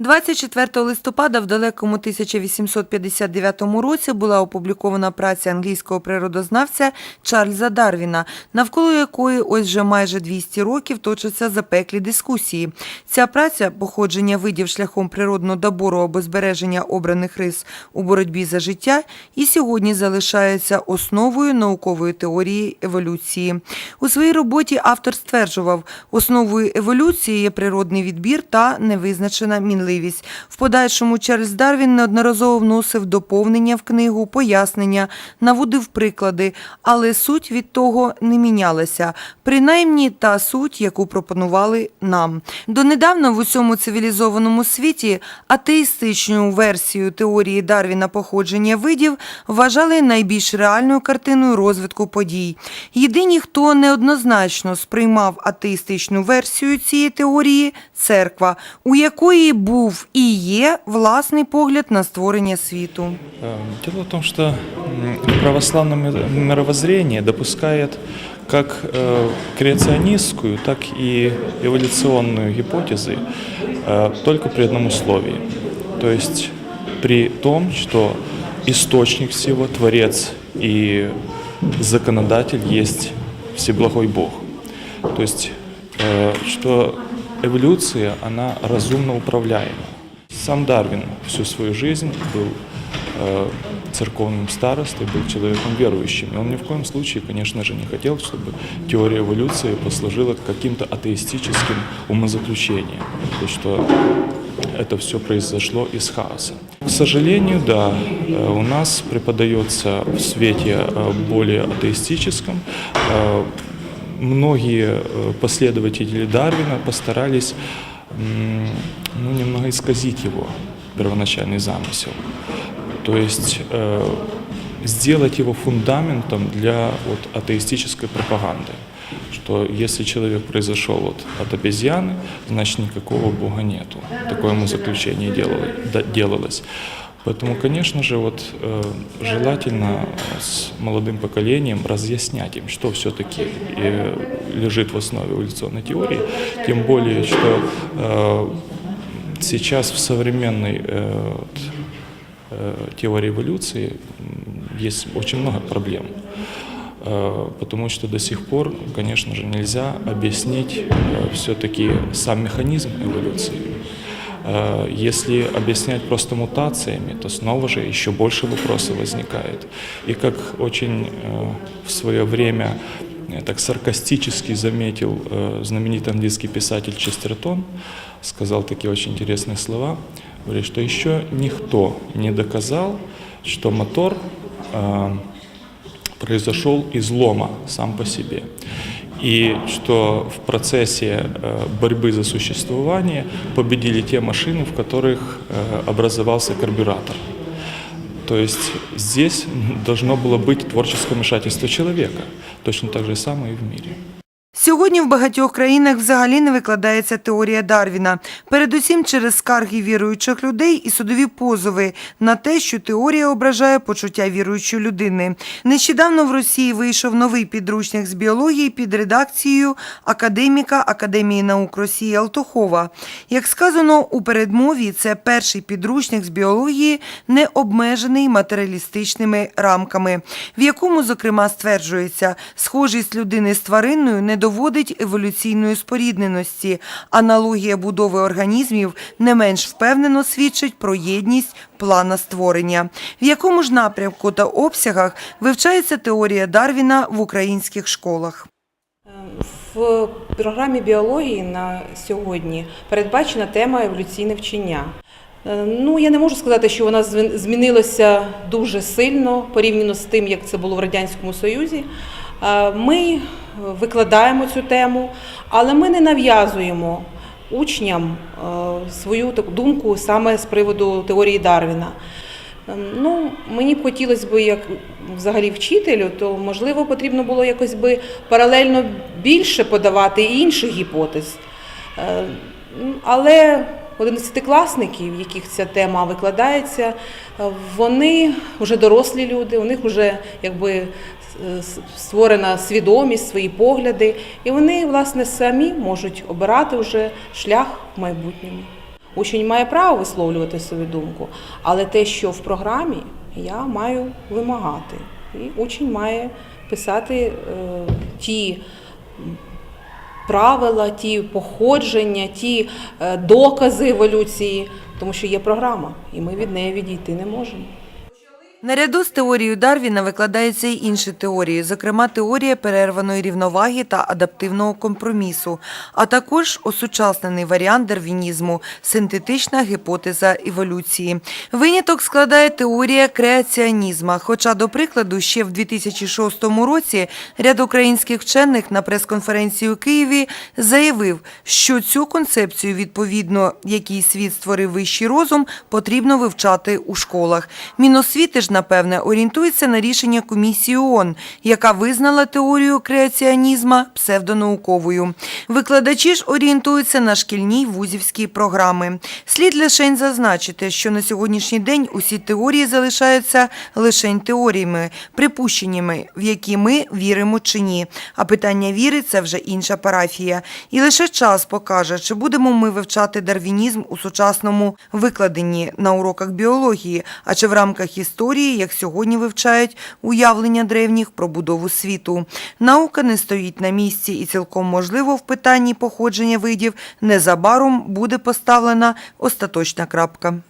24 листопада в далекому 1859 році була опублікована праця англійського природознавця Чарльза Дарвіна, навколо якої ось вже майже 200 років точаться запеклі дискусії. Ця праця походження видів шляхом природного добору або збереження обраних рис у боротьбі за життя і сьогодні залишається основою наукової теорії еволюції. У своїй роботі автор стверджував, основою еволюції є природний відбір та невизначена мінливість. В подальшому Чарльз Дарвін неодноразово вносив доповнення в книгу, пояснення, наводив приклади, але суть від того не мінялася, принаймні та суть, яку пропонували нам. Донедавна в усьому цивілізованому світі атеїстичну версію теорії Дарвіна походження видів вважали найбільш реальною картиною розвитку подій. Єдині, хто неоднозначно сприймав атеїстичну версію цієї теорії церква, у якої був і є власний погляд на створення світу. Э, Дело в том, что м, православное ми- мировоззрение допускает как э, креационистскую, так и эволюционную гипотезы э, только при одном условии. То есть при том, что источник всего, Творец и законодатель есть Всеблагой Бог. То есть, э, что эволюция, она разумно управляема. Сам Дарвин всю свою жизнь был э, церковным старостой, был человеком верующим. И он ни в коем случае, конечно же, не хотел, чтобы теория эволюции послужила каким-то атеистическим умозаключением. То есть, что это все произошло из хаоса. К сожалению, да, э, у нас преподается в свете э, более атеистическом. Э, Многие э, последователи Дарвина постарались м, ну, немного исказить его первоначальный замысел. То есть э, сделать его фундаментом для вот, атеистической пропаганды. Что если человек произошел вот от обезьяны, значит никакого Бога нету. Такое ему заключение делало- да- делалось. Поэтому, конечно же, вот, э, желательно с молодым поколением разъяснять им, что все-таки лежит в основе эволюционной теории, тем более, что э, сейчас в современной э, вот, э, теории эволюции м, есть очень много проблем. Э, Потому что до сих пор, конечно же, нельзя объяснить все-таки сам механизм эволюции. Э, Если объяснять просто мутациями, то снова же еще больше вопросов возникает. И как очень э, в свое время э, так саркастически заметил знаменитый английский писатель Честертон, сказал такие очень интересные слова, говорит, что еще никто не доказал, что мотор произошел из лома сам по себе. И что в процессе э, борьбы за существование победили те машины, в которых э, образовался карбюратор. То есть здесь должно было быть творческое вмешательство человека. Точно так же самое и в мире. Сьогодні в багатьох країнах взагалі не викладається теорія Дарвіна, передусім через скарги віруючих людей і судові позови на те, що теорія ображає почуття віруючої людини. Нещодавно в Росії вийшов новий підручник з біології під редакцією академіка Академії наук Росії Алтухова. Як сказано у передмові, це перший підручник з біології, не обмежений матеріалістичними рамками, в якому, зокрема, стверджується, схожість людини з тваринною не доводить еволюційної спорідненості. Аналогія будови організмів не менш впевнено свідчить про єдність плана створення. В якому ж напрямку та обсягах вивчається теорія Дарвіна в українських школах? В програмі біології на сьогодні передбачена тема еволюційне вчення. Е, Ну, я не можу сказати, що вона змінилася дуже сильно порівняно з тим, як це було в Радянському Союзі. Е, Ми викладаємо цю тему, але ми не нав'язуємо учням е, свою думку саме з приводу теорії Дарвіна. Ем, Ну, мені б хотілося б, як взагалі вчителю, то можливо потрібно було якось би паралельно більше подавати і інших гіпотез. Е, Але одинадцятикласники, в яких ця тема викладається, вони вже дорослі люди, у них вже якби створена свідомість, свої погляди, і вони, власне, самі можуть обирати вже шлях в майбутньому. Учень має право висловлювати свою думку, але те, що в програмі, я маю вимагати. І учень має писати е, ті правила, ті походження, ті е, докази еволюції, тому що є програма, і ми від неї відійти не можемо. Наряду з теорією Дарвіна викладаються й інші теорії, зокрема теорія перерваної рівноваги та адаптивного компромісу, а також осучаснений варіант дарвінізму – синтетична гіпотеза еволюції. Виняток складає теорія креаціонізма, хоча, до прикладу, ще в 2006 році ряд українських вчених на прес-конференції у Києві заявив, що цю концепцію, відповідно, який світ створив вищий розум, потрібно вивчати у школах. Міносвіти ж, напевне, орієнтується на рішення комісії ООН, яка визнала теорію креаціонізма псевдонауковою. Викладачі ж орієнтуються на шкільні й вузівські програми. Слід лишень зазначити, що на сьогоднішній день усі теорії залишаються лишень теоріями, припущеннями, в які ми віримо чи ні. А питання віри це вже інша парафія. І лише час покаже, чи будемо ми вивчати дарвінізм у сучасному викладенні на уроках біології, а чи в рамках історії, як сьогодні вивчають уявлення древніх про будову світу. Наука не стоїть на місці і цілком можливо в питанні походження видів незабаром буде поставлена остаточна крапка.